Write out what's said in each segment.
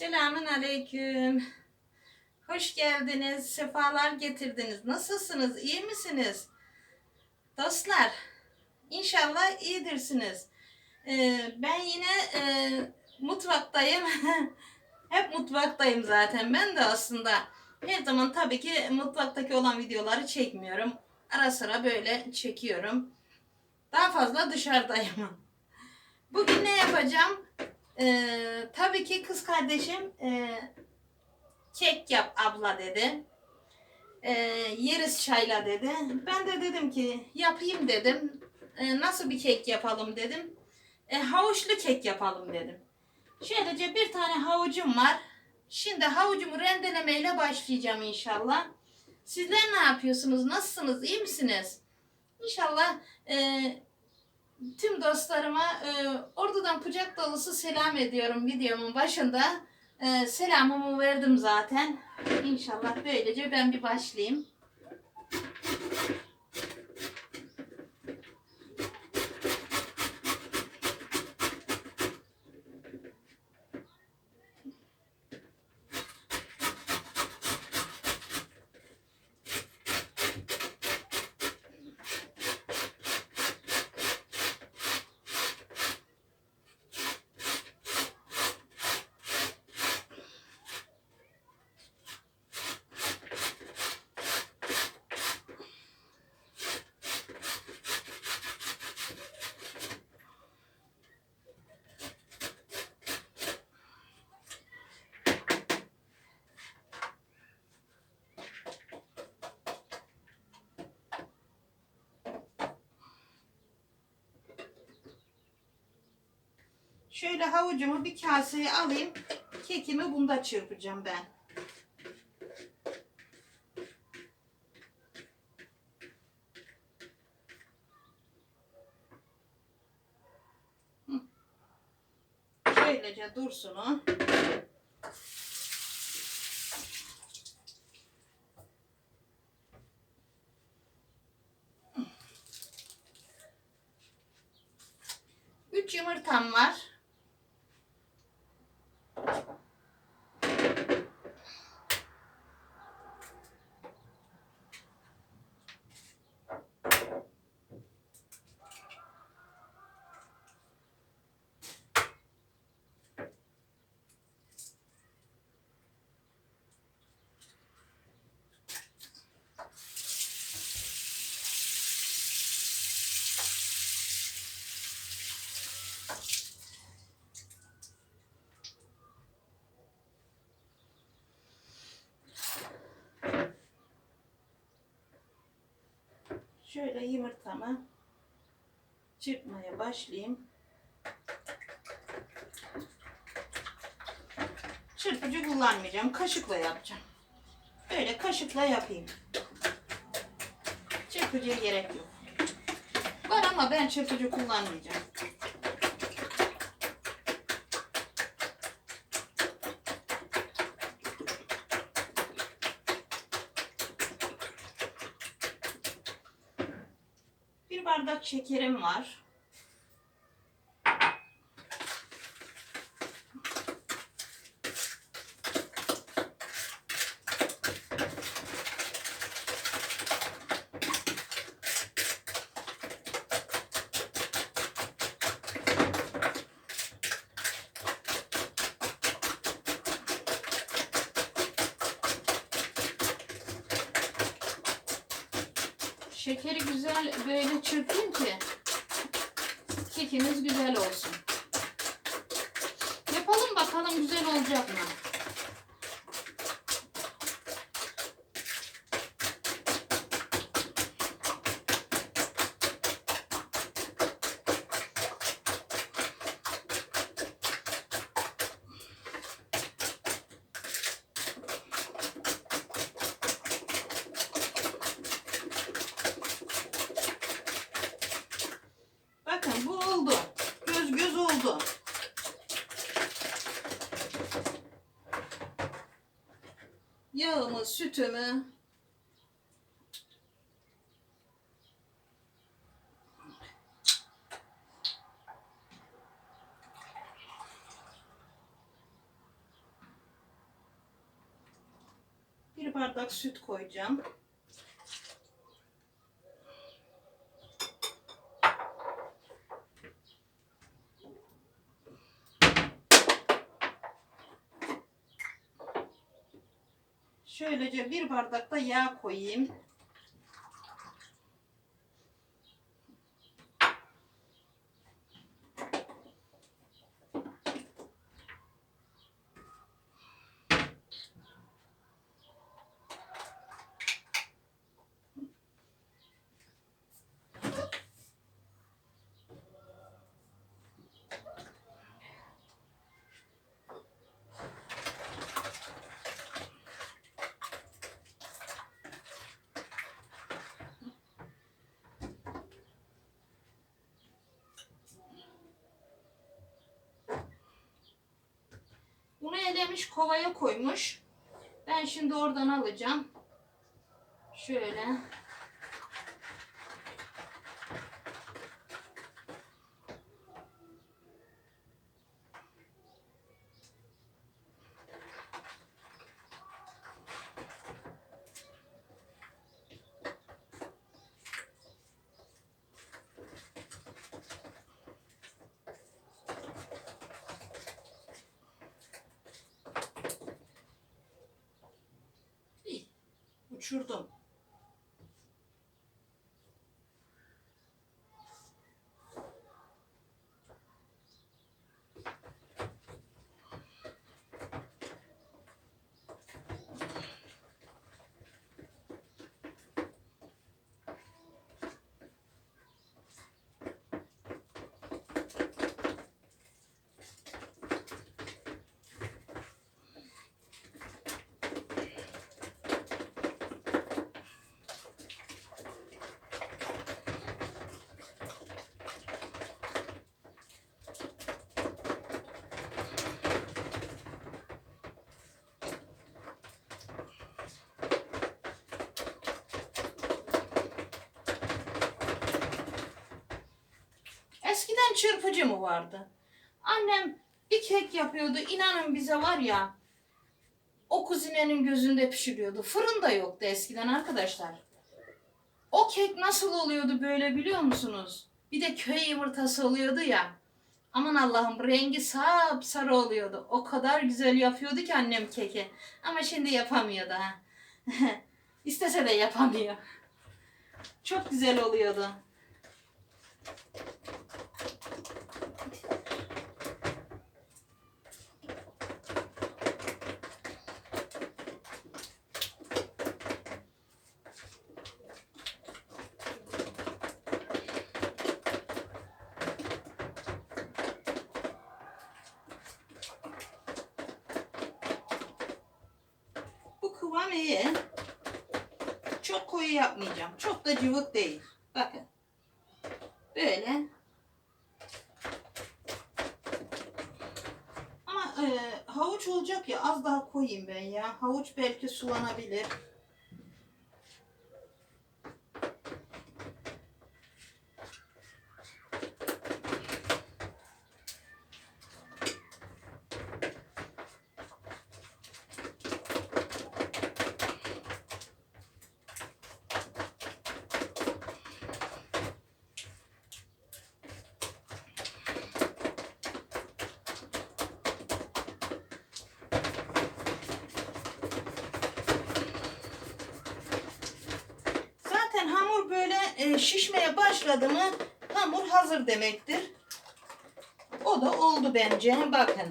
Selamün aleyküm. Hoş geldiniz, sefalar getirdiniz. Nasılsınız, iyi misiniz? Dostlar, inşallah iyidirsiniz. Ee, ben yine e, mutfaktayım. Hep mutfaktayım zaten. Ben de aslında her zaman tabii ki mutfaktaki olan videoları çekmiyorum. Ara sıra böyle çekiyorum. Daha fazla dışarıdayım. Bugün ne yapacağım? Ee, tabii ki kız kardeşim e, kek yap abla dedi. Ee, yeriz çayla dedi. Ben de dedim ki yapayım dedim. Ee, nasıl bir kek yapalım dedim. E, havuçlu kek yapalım dedim. Şöylece bir tane havucum var. Şimdi havucumu rendelemeyle başlayacağım inşallah. Sizler ne yapıyorsunuz? Nasılsınız? İyi misiniz? İnşallah e, tüm dostlarıma e, oradan kucak dolusu selam ediyorum videomun başında. E, selamımı verdim zaten. İnşallah böylece ben bir başlayayım. Şöyle havucumu bir kaseye alayım. Kekimi bunda çırpacağım ben. Şöylece dursun o. Şöyle yumurtamı çırpmaya başlayayım. Çırpıcı kullanmayacağım. Kaşıkla yapacağım. Böyle kaşıkla yapayım. Çırpıcıya gerek yok. Var ama ben çırpıcı kullanmayacağım. Bardak şekerim var. Şekeri güzel böyle çırpayım ki kekimiz güzel olsun. Yapalım bakalım güzel olacak mı? Bakın bu oldu. Göz göz oldu. Yağımı, sütümü Bir bardak süt koyacağım. Şöylece bir bardak da yağ koyayım. Bunu elemiş kovaya koymuş. Ben şimdi oradan alacağım. Şöyle. İyi. Uçurdum. Eskiden çırpıcı mı vardı? Annem bir kek yapıyordu. İnanın bize var ya o kuzinenin gözünde pişiriyordu. Fırın da yoktu eskiden arkadaşlar. O kek nasıl oluyordu böyle biliyor musunuz? Bir de köy yumurtası oluyordu ya. Aman Allah'ım rengi sap sarı oluyordu. O kadar güzel yapıyordu ki annem keki. Ama şimdi yapamıyor da. İstese de yapamıyor. Çok güzel oluyordu. Kıvam iyi. Çok koyu yapmayacağım. Çok da cıvık değil. Bakın. Böyle. Ama e, havuç olacak ya az daha koyayım ben ya. Havuç belki sulanabilir. Zaten hamur böyle e, şişmeye başladı mı hamur hazır demektir. O da oldu bence. Bakın.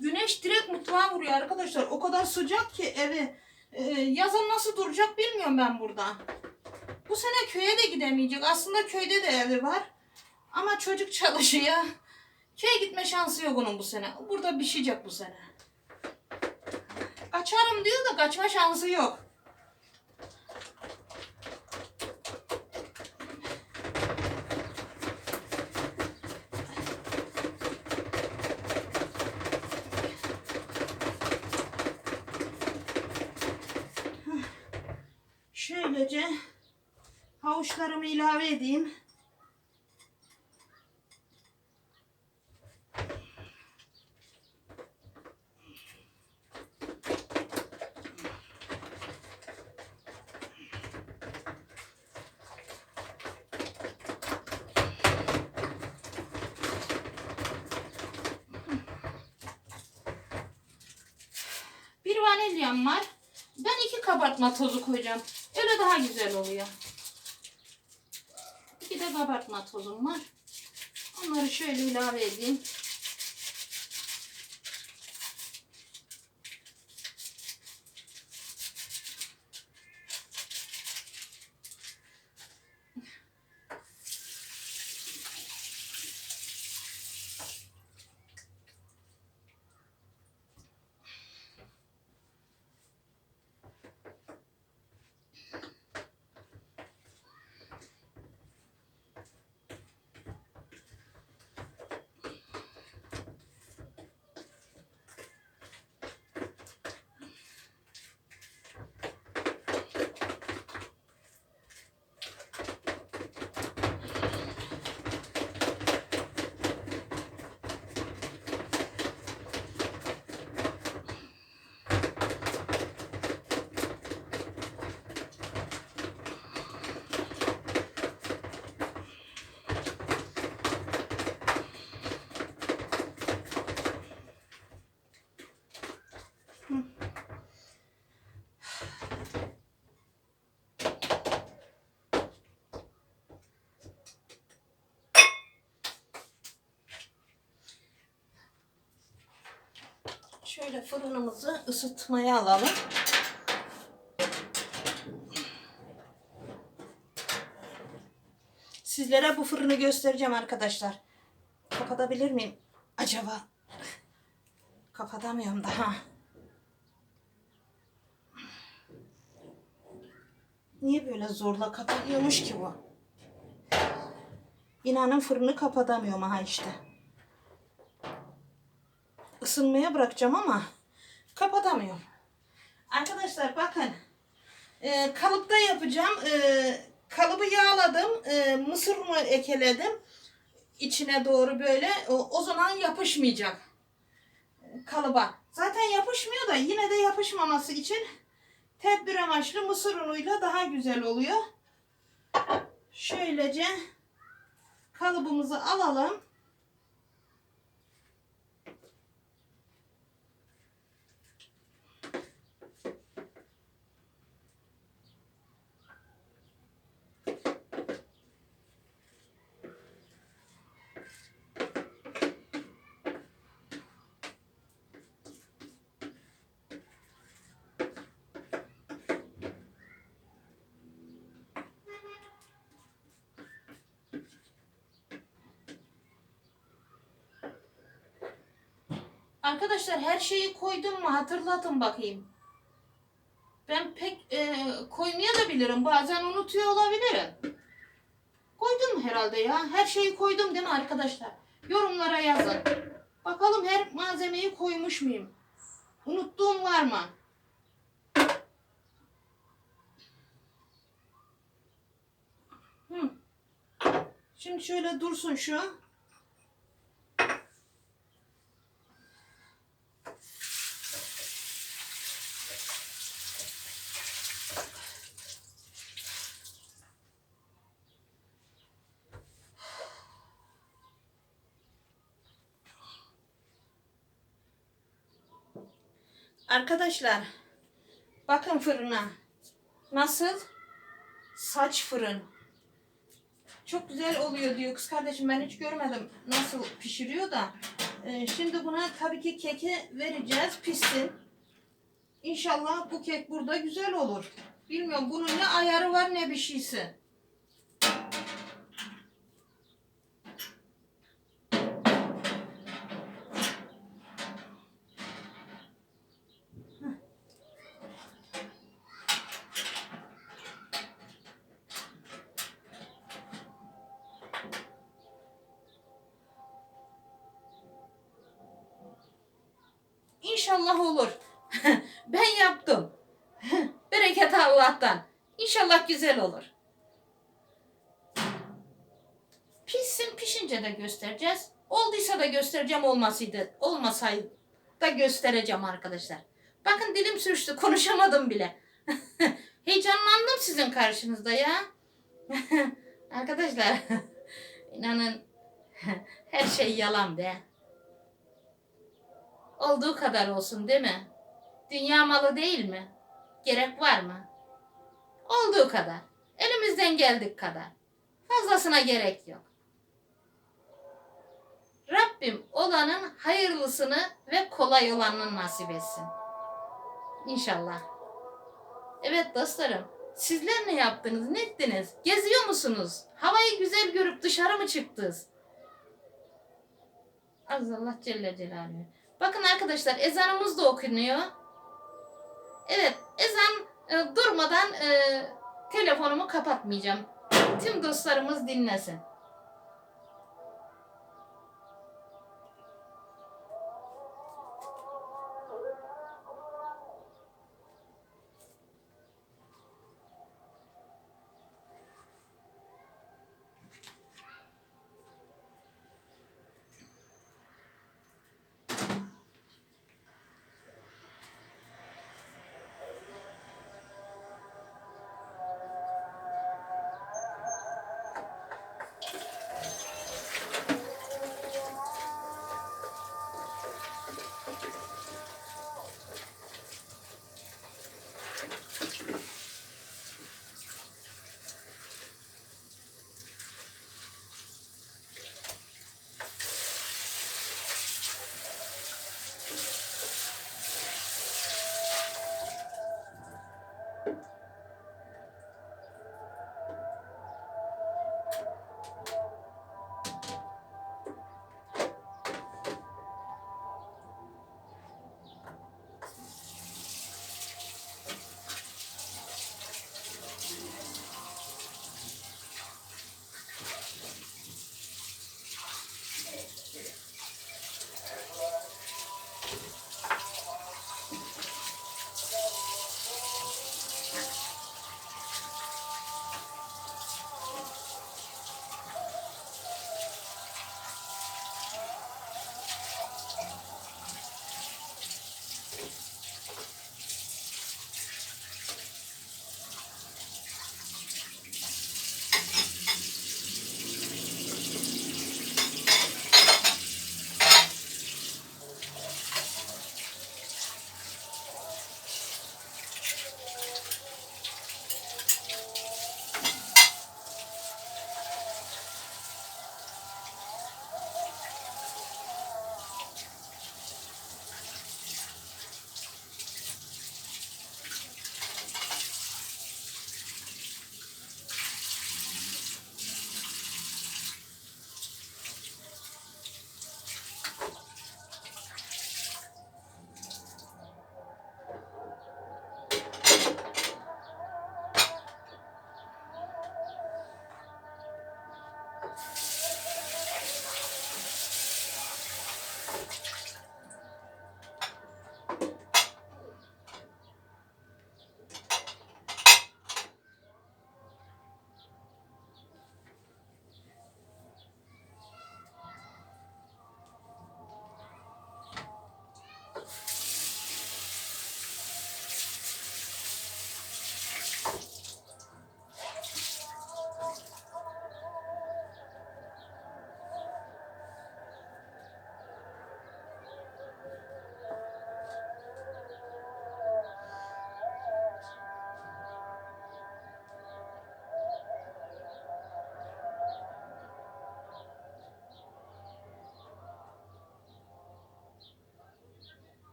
Güneş direkt mutfağa vuruyor arkadaşlar. O kadar sıcak ki evi. E, yazın nasıl duracak bilmiyorum ben burada. Bu sene köye de gidemeyecek. Aslında köyde de evi var. Ama çocuk çalışıyor. Köye gitme şansı yok onun bu sene. Burada pişecek bu sene. Kaçarım diyor da kaçma şansı yok. Şöylece havuçlarımı ilave edeyim. isteyen var. Ben iki kabartma tozu koyacağım. Öyle daha güzel oluyor. İki de kabartma tozum var. Onları şöyle ilave edeyim. Şöyle fırınımızı ısıtmaya alalım. Sizlere bu fırını göstereceğim arkadaşlar. Kapatabilir miyim acaba? Kapatamıyorum daha. Niye böyle zorla kapanıyormuş ki bu? İnanın fırını kapatamıyorum ha işte ısınmaya bırakacağım ama kapatamıyorum. Arkadaşlar bakın e, kalıpta yapacağım. E, kalıbı yağladım. E, mısır unu ekeledim. içine doğru böyle. O, o zaman yapışmayacak kalıba. Zaten yapışmıyor da yine de yapışmaması için tedbir amaçlı mısır unuyla daha güzel oluyor. Şöylece kalıbımızı alalım. Arkadaşlar her şeyi koydum mu hatırlatın bakayım. Ben pek e, koymaya da bilirim. Bazen unutuyor olabilirim. Koydum herhalde ya. Her şeyi koydum değil mi arkadaşlar? Yorumlara yazın. Bakalım her malzemeyi koymuş muyum? Unuttuğum var mı? Şimdi şöyle dursun şu. Arkadaşlar bakın fırına. Nasıl? Saç fırın. Çok güzel oluyor diyor kız kardeşim. Ben hiç görmedim nasıl pişiriyor da. Ee, şimdi buna tabii ki keke vereceğiz pişsin. İnşallah bu kek burada güzel olur. Bilmiyorum bunun ne ayarı var ne bir şeysi. İnşallah olur. ben yaptım. Bereket Allah'tan. İnşallah güzel olur. Pişsin pişince de göstereceğiz. Olduysa da göstereceğim olmasıydı. Olmasaydı da göstereceğim arkadaşlar. Bakın dilim sürçtü konuşamadım bile. Heyecanlandım sizin karşınızda ya. arkadaşlar inanın her şey yalan be. Olduğu kadar olsun değil mi? Dünya malı değil mi? Gerek var mı? Olduğu kadar. Elimizden geldik kadar. Fazlasına gerek yok. Rabbim olanın hayırlısını ve kolay olanını nasip etsin. İnşallah. Evet dostlarım, sizler ne yaptınız, ne ettiniz? Geziyor musunuz? Havayı güzel görüp dışarı mı çıktınız? Az Allah Celle Celaluhu. Bakın arkadaşlar ezanımız da okunuyor. Evet ezan e, durmadan e, telefonumu kapatmayacağım. Tüm dostlarımız dinlesin.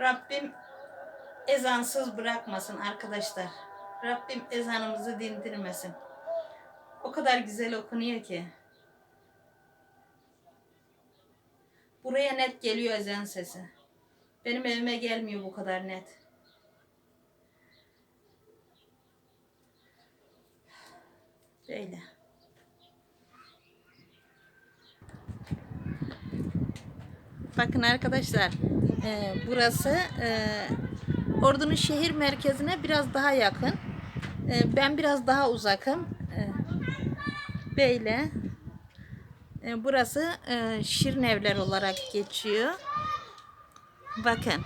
Rabbim ezansız bırakmasın arkadaşlar. Rabbim ezanımızı dindirmesin. O kadar güzel okunuyor ki. Buraya net geliyor ezan sesi. Benim evime gelmiyor bu kadar net. Böyle. Bakın arkadaşlar, e, burası e, Ordu'nun şehir merkezine biraz daha yakın. E, ben biraz daha uzakım. E, böyle. E, burası e, Şirin Evler olarak geçiyor. Bakın.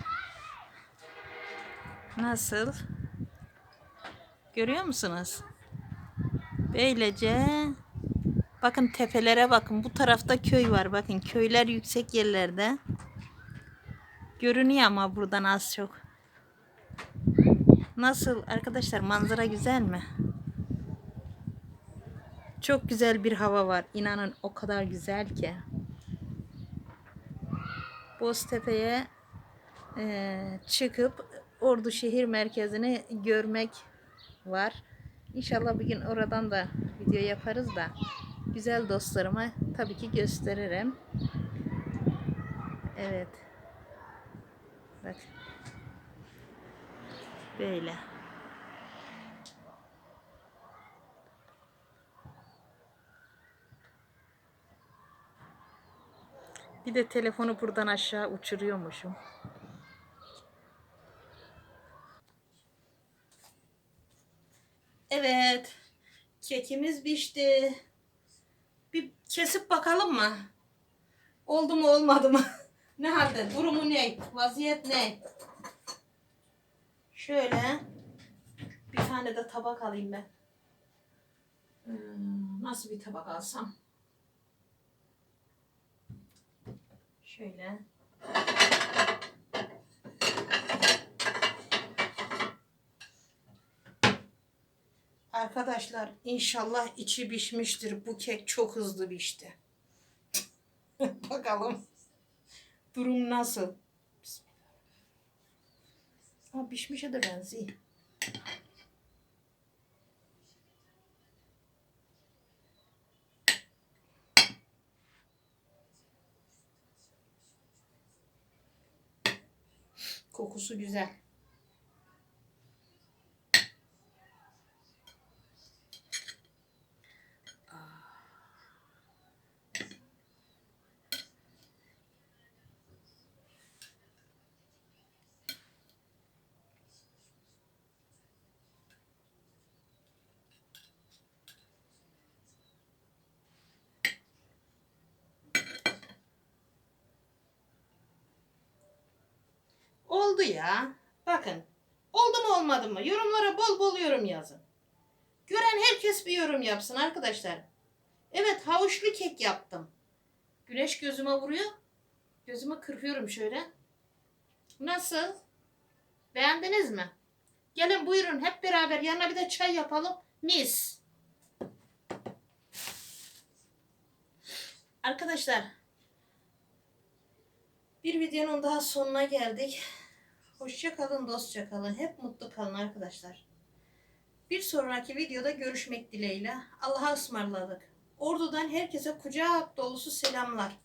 Nasıl? Görüyor musunuz? Böylece bakın tepelere bakın. Bu tarafta köy var. Bakın köyler yüksek yerlerde. Görünüyor ama buradan az çok. Nasıl arkadaşlar manzara güzel mi? Çok güzel bir hava var. İnanın o kadar güzel ki. Boztepe'ye eee, çıkıp Ordu şehir merkezini görmek var. İnşallah bir gün oradan da video yaparız da güzel dostlarıma tabii ki gösteririm. Evet. Bak. Böyle. Bir de telefonu buradan aşağı uçuruyormuşum. Evet. Kekimiz pişti. Bir kesip bakalım mı? Oldu mu olmadı mı? ne halde? Durumu ne? Vaziyet ne? Şöyle bir tane de tabak alayım ben. Hmm, nasıl bir tabak alsam? Şöyle. Arkadaşlar inşallah içi pişmiştir. Bu kek çok hızlı pişti. Bakalım. Durum nasıl? Ha pişmişe de benziyor. Kokusu güzel. Oldu ya. Bakın. Oldu mu olmadı mı? Yorumlara bol bol yorum yazın. Gören herkes bir yorum yapsın arkadaşlar. Evet havuçlu kek yaptım. Güneş gözüme vuruyor. Gözümü kırpıyorum şöyle. Nasıl? Beğendiniz mi? Gelin buyurun hep beraber yanına bir de çay yapalım. Mis. Arkadaşlar bir videonun daha sonuna geldik. Hoşça kalın, dostça kalın. Hep mutlu kalın arkadaşlar. Bir sonraki videoda görüşmek dileğiyle. Allah'a ısmarladık. Ordu'dan herkese kucak dolusu selamlar.